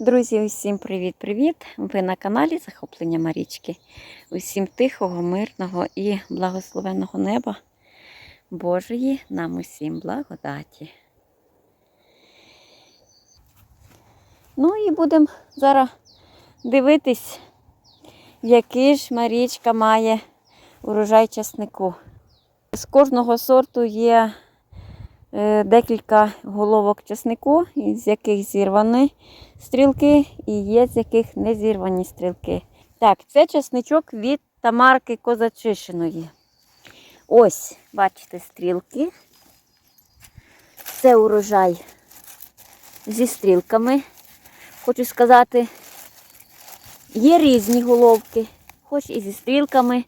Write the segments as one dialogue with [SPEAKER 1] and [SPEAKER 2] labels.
[SPEAKER 1] Друзі, усім привіт-привіт! Ви на каналі Захоплення Марічки. Усім тихого, мирного і благословенного неба Божої нам усім благодаті. Ну і будемо зараз дивитись, який ж Марічка має урожай часнику. З кожного сорту є декілька головок часнику, з яких зірвані стрілки, і є з яких не зірвані стрілки. Так, це часничок від Тамарки Козачишиної. Ось, бачите, стрілки. Це урожай зі стрілками. Хочу сказати, є різні головки, хоч і зі стрілками,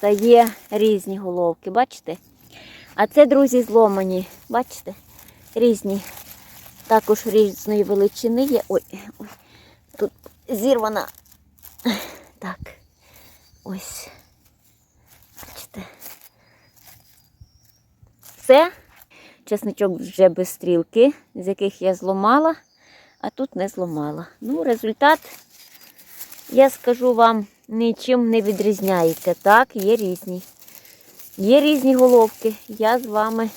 [SPEAKER 1] та є різні головки, бачите? А це, друзі, зломані, бачите? Різні. Також різної величини є. Ой, ой, тут зірвана. Так, ось. Бачите. Це чесничок вже без стрілки, з яких я зломала, а тут не зломала. Ну, результат, я скажу вам, нічим не відрізняється. Так, є різні. Є різні головки. Я з вами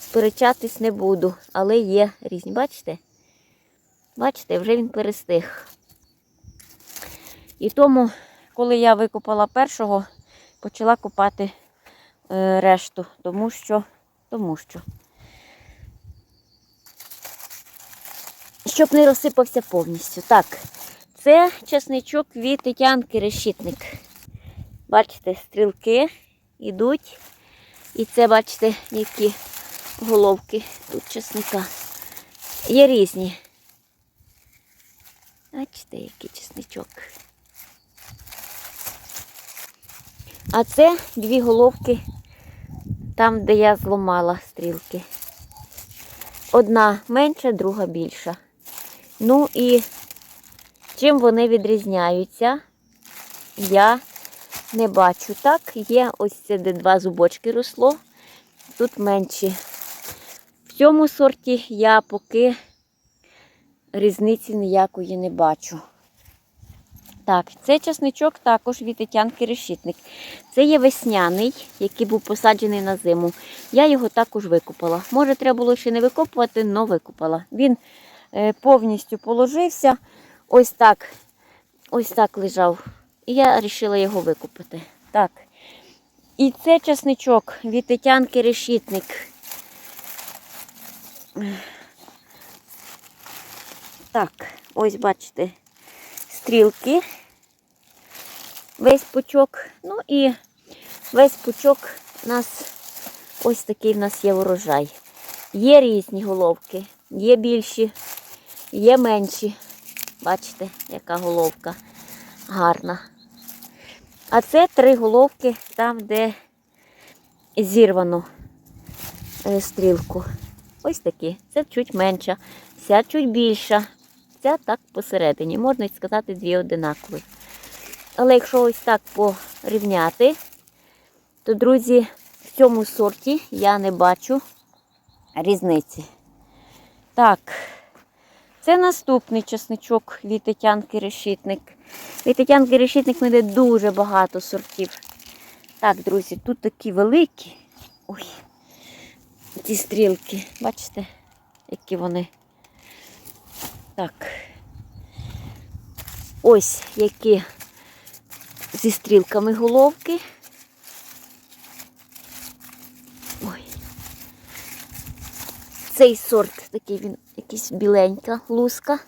[SPEAKER 1] сперечатись не буду, але є різні. Бачите? Бачите, вже він перестиг. І тому, коли я викопала першого, почала копати е, решту, тому що, тому що, щоб не розсипався повністю. Так, це часничок від Тетянки Решітник. Бачите, стрілки йдуть. І це, бачите, які головки тут чесника. Є різні. Бачите, який чесничок. А це дві головки там, де я зламала стрілки. Одна менша, друга більша. Ну і чим вони відрізняються, я не бачу. Так, є ось це, де два зубочки росло, тут менші. В цьому сорті я поки різниці ніякої не бачу. Так, це часничок також від Тетянки Решітник. Це є весняний, який був посаджений на зиму. Я його також викопала. Може, треба було ще не викопувати, але викопала. Він е, повністю положився. Ось так, ось так лежав. І я вирішила його викупити. Так. І це часничок від Тетянки Решітник. Так, ось бачите, стрілки, весь пучок. Ну і весь пучок у нас ось такий в нас є урожай. Є різні головки, є більші, є менші. Бачите, яка головка гарна. А це три головки там, де зірвано е, стрілку. Ось такі. Це чуть менша, ця чуть більша. Ця так посередині. Можна сказати, дві одинакові. Але якщо ось так порівняти, то, друзі, в цьому сорті я не бачу різниці. Так, це наступний часничок від Тетянки Решітник. Від Тетянки Решітник мене дуже багато сортів. Так, друзі, тут такі великі. Ой, ці стрілки. Бачите, які вони. Так. Ось які зі стрілками головки. Цей сорт такий він якийсь біленька луска.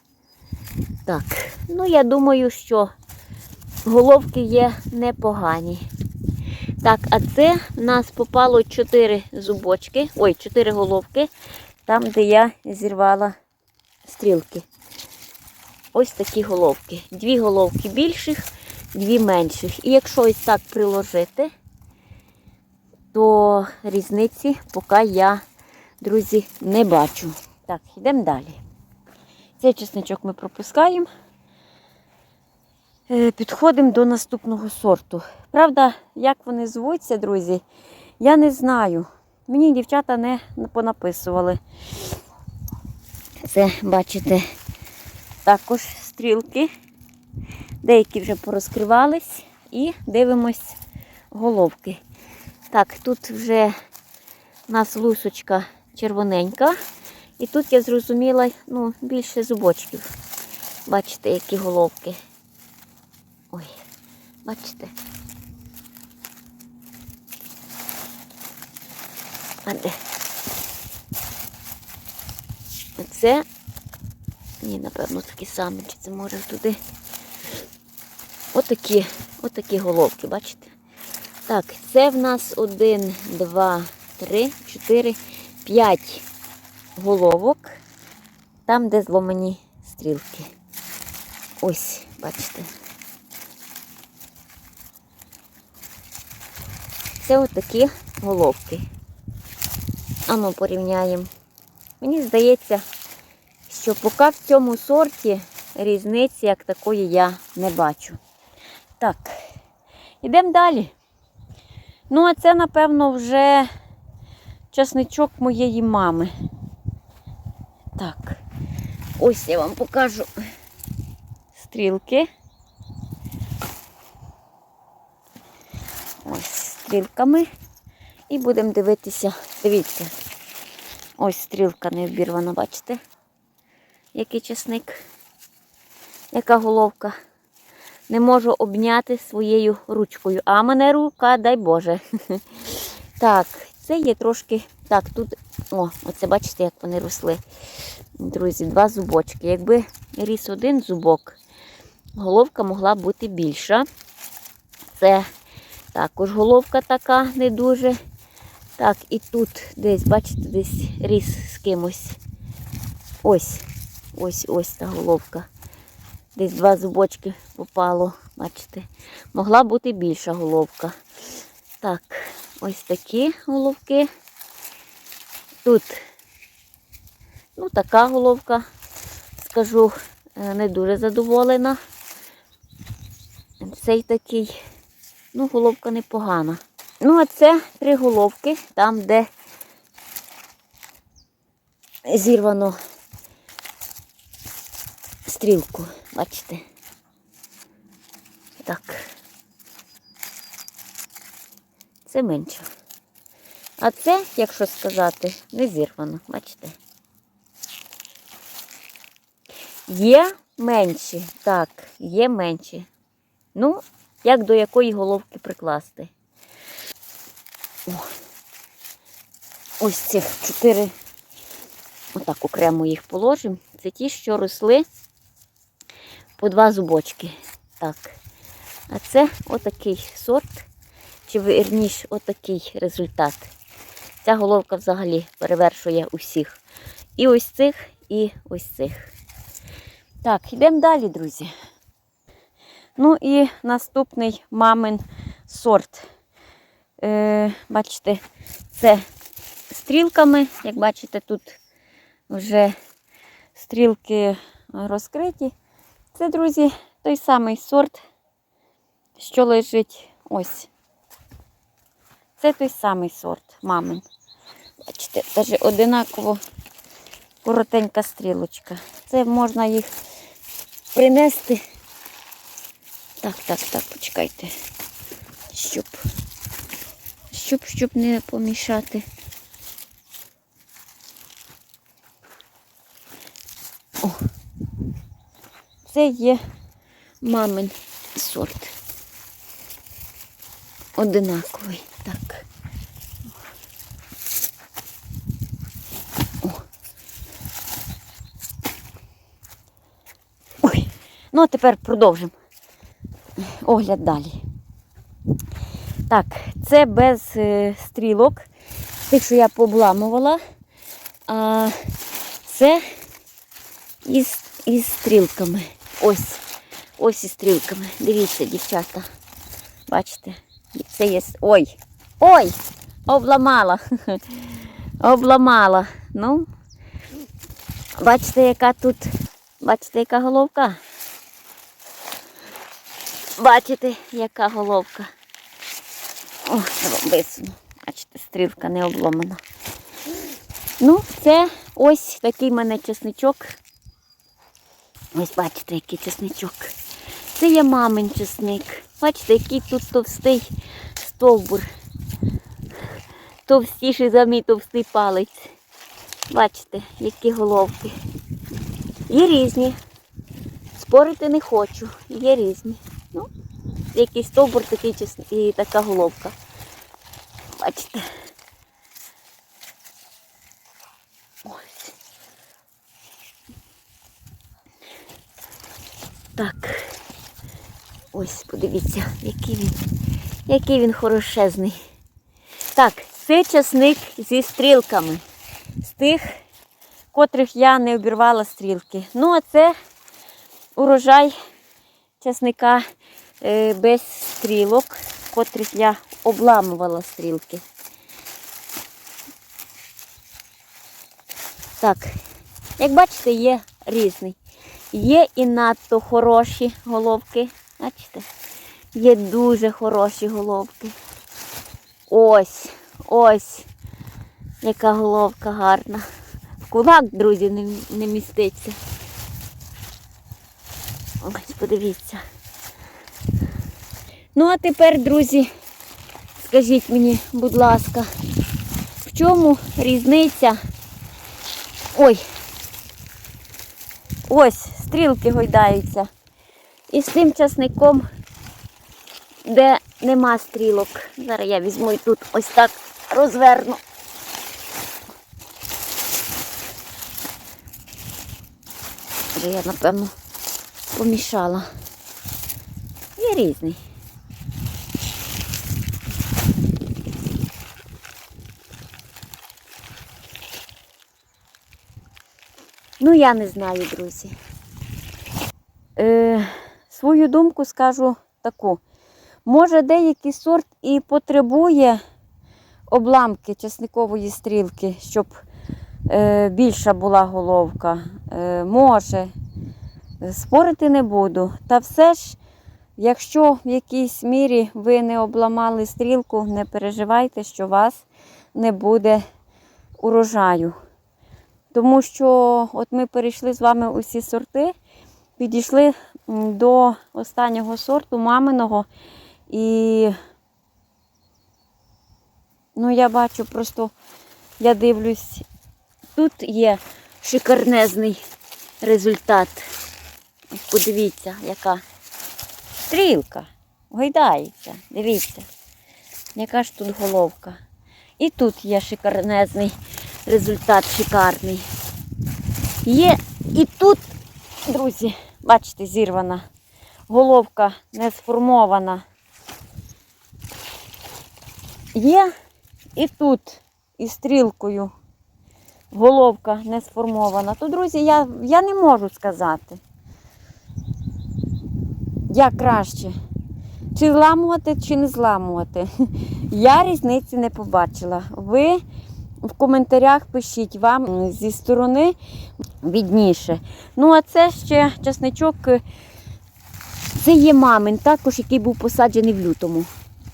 [SPEAKER 1] Так, ну я думаю, що головки є непогані. Так, а це в нас попало 4 зубочки, ой, 4 головки, там, де я зірвала стрілки. Ось такі головки. Дві головки більших, дві менших. І якщо ось так приложити, то різниці поки я, друзі, не бачу. Так, йдемо далі. Цей чесничок ми пропускаємо. Е, Підходимо до наступного сорту. Правда, як вони звуться, друзі, я не знаю. Мені дівчата не понаписували. Це, бачите, також стрілки. Деякі вже порозкривались і дивимось головки. Так, тут вже у нас лусочка червоненька. І тут я зрозуміла, ну, більше зубочків. Бачите, які головки. Ой, бачите? А де? Це, ні, напевно, такі самі, чи це може туди. Отакі, отакі головки, бачите? Так, це в нас один, два, три, чотири, п'ять головок. Там, де зломані стрілки. Ось, бачите. Це отакі головки. Ану, порівняємо. Мені здається, що поки в цьому сорті різниці як такої я не бачу. Так, йдемо далі. Ну, а це, напевно, вже часничок моєї мами. Так, ось я вам покажу стрілки. Ось стрілками. І будемо дивитися. Дивіться. Ось стрілка не обірвана, бачите? Який часник. Яка головка. Не можу обняти своєю ручкою. А мене рука, дай Боже. Так, це є трошки. Так, тут, о, оце бачите, як вони росли. Друзі, два зубочки. Якби ріс один зубок, головка могла бути більша. Це також головка така не дуже. Так, і тут десь, бачите, десь ріс з кимось. Ось, ось ось та головка. Десь два зубочки попало, бачите. Могла бути більша головка. Так, ось такі головки. Тут, ну, така головка, скажу, е, не дуже задоволена. Цей такий, ну, головка непогана. Ну, а це три головки, там, де зірвано стрілку, бачите? Так. Це менше. А це, якщо сказати, не зірвано, бачите? Є менші, так, є менші. Ну, як до якої головки прикласти. О. Ось цих чотири, отак окремо їх положимо. Це ті, що росли по два зубочки. Так. А це отакий сорт, чи вірніше, отакий результат. Ця головка взагалі перевершує усіх. І ось цих, і ось цих. Так, йдемо далі, друзі. Ну і наступний мамин сорт. Е, бачите, це стрілками. Як бачите, тут вже стрілки розкриті. Це, друзі, той самий сорт, що лежить ось. Це той самий сорт мамин. Бачите, навіть одинаково коротенька стрілочка. Це можна їх принести. Так, так, так, почекайте. Щоб, щоб, щоб не помішати. О, це є мамин сорт. Одинаковий. Так. О. Ой. Ну, а тепер продовжимо огляд далі. Так, це без е, стрілок, тих, що я пообламувала. А це із, із стрілками. Ось. Ось із стрілками. Дивіться, дівчата. Бачите? Це є. Ой! Ой! Обламала. Обламала. Ну, бачите, яка тут, бачите, яка головка? Бачите, яка головка. О, я вам висуну. Бачите, стрілка не обломана. Ну, це ось такий в мене чесничок. Ось бачите, який чесничок. Це є мамин чесник. Бачите, який тут товстий стовбур. Товстіший за мій товстий палець. Бачите, які головки. Є різні. Спорити не хочу. Є різні. Ну, який стовбур, такий і така головка. Бачите. Ось. Так. Ось, подивіться, який він, який він хорошезний. Так, це часник зі стрілками. З тих, котрих я не обірвала стрілки. Ну, а це урожай часника без стрілок, котрих я обламувала стрілки. Так, як бачите, є різний. Є і надто хороші головки. Бачите? Є дуже хороші головки. Ось, ось, яка головка гарна. В кулак, друзі, не, не міститься. Ось, подивіться. Ну, а тепер, друзі, скажіть мені, будь ласка, в чому різниця? Ой, ось, стрілки гойдаються. І з тим часником, де нема стрілок. Зараз я візьму і тут ось так розверну. Я, напевно, помішала. Є різний. Ну, я не знаю, друзі. Е, свою думку скажу таку. Може, деякий сорт і потребує обламки часникової стрілки, щоб е, більша була головка. Е, може, спорити не буду. Та все ж, якщо в якійсь мірі ви не обламали стрілку, не переживайте, що у вас не буде урожаю. Тому що от ми перейшли з вами усі сорти, підійшли до останнього сорту маминого. І ну, я бачу просто, я дивлюсь, тут є шикарнезний результат. Подивіться, яка стрілка. Гойдається. Дивіться, яка ж тут головка. І тут є шикарнезний результат шикарний. Є і тут, друзі, бачите, зірвана. Головка не сформована. Є і тут, із стрілкою. Головка не сформована. То, друзі, я, я не можу сказати. Як краще. Чи зламувати, чи не зламувати. Я різниці не побачила. Ви в коментарях пишіть вам зі сторони відніше. Ну, а це ще часничок, е, це є мамин, також, який був посаджений в лютому.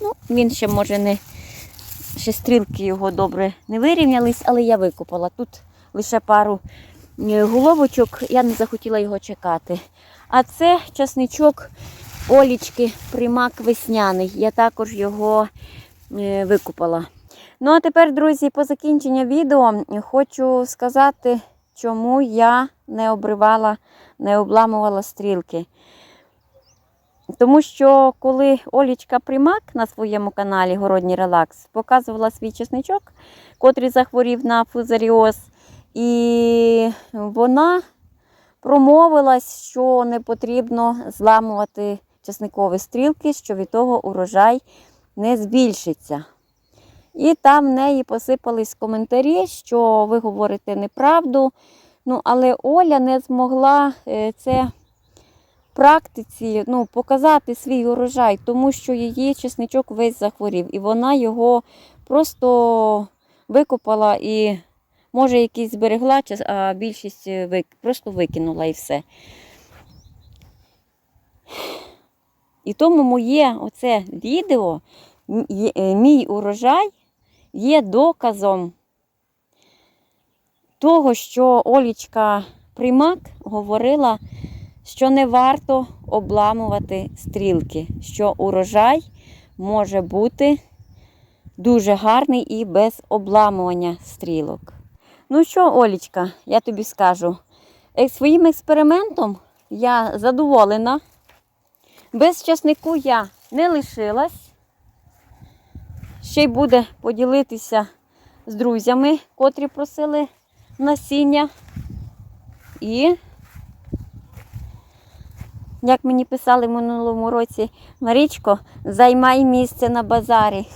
[SPEAKER 1] Ну, він ще, може, не ще стрілки його добре не вирівнялись, але я викопала. Тут лише пару е, головочок, я не захотіла його чекати. А це часничок Олічки, примак весняний. Я також його е, викопала. Ну, а тепер, друзі, по закінченню відео хочу сказати, чому я не обривала, не обламувала стрілки. Тому що коли Олічка Примак на своєму каналі Городній Релакс показувала свій чесничок, котрий захворів на фузаріоз, і вона промовилась, що не потрібно зламувати чесникові стрілки, що від того урожай не збільшиться. І там в неї посипались коментарі, що ви говорите неправду. Ну, але Оля не змогла е, це в практиці ну, показати свій урожай, тому що її чесничок весь захворів. І вона його просто викопала і, може, якийсь зберегла, а більшість е, просто викинула і все. І тому моє оце відео, е, мій урожай, є доказом того, що Олічка Примак говорила що не варто обламувати стрілки, що урожай може бути дуже гарний і без обламування стрілок. Ну що, Олічка, я тобі скажу, е, своїм експериментом я задоволена. Без часнику я не лишилась. Ще й буде поділитися з друзями, котрі просили насіння. І, як мені писали в минулому році, Марічко, займай місце на базарі.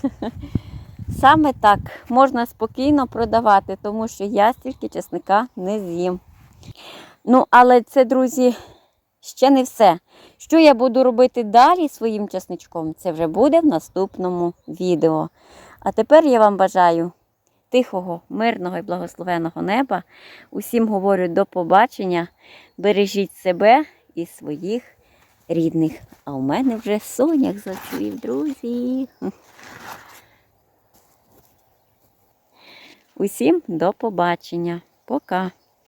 [SPEAKER 1] Саме так можна спокійно продавати, тому що я стільки чесника не з'їм. Ну, але це, друзі, ще не все. Що я буду робити далі своїм чесничком, це вже буде в наступному відео. А тепер я вам бажаю тихого, мирного і благословеного неба. Усім говорю до побачення. Бережіть себе і своїх рідних. А у мене вже сонях зацвів, друзі. Усім до побачення. Пока.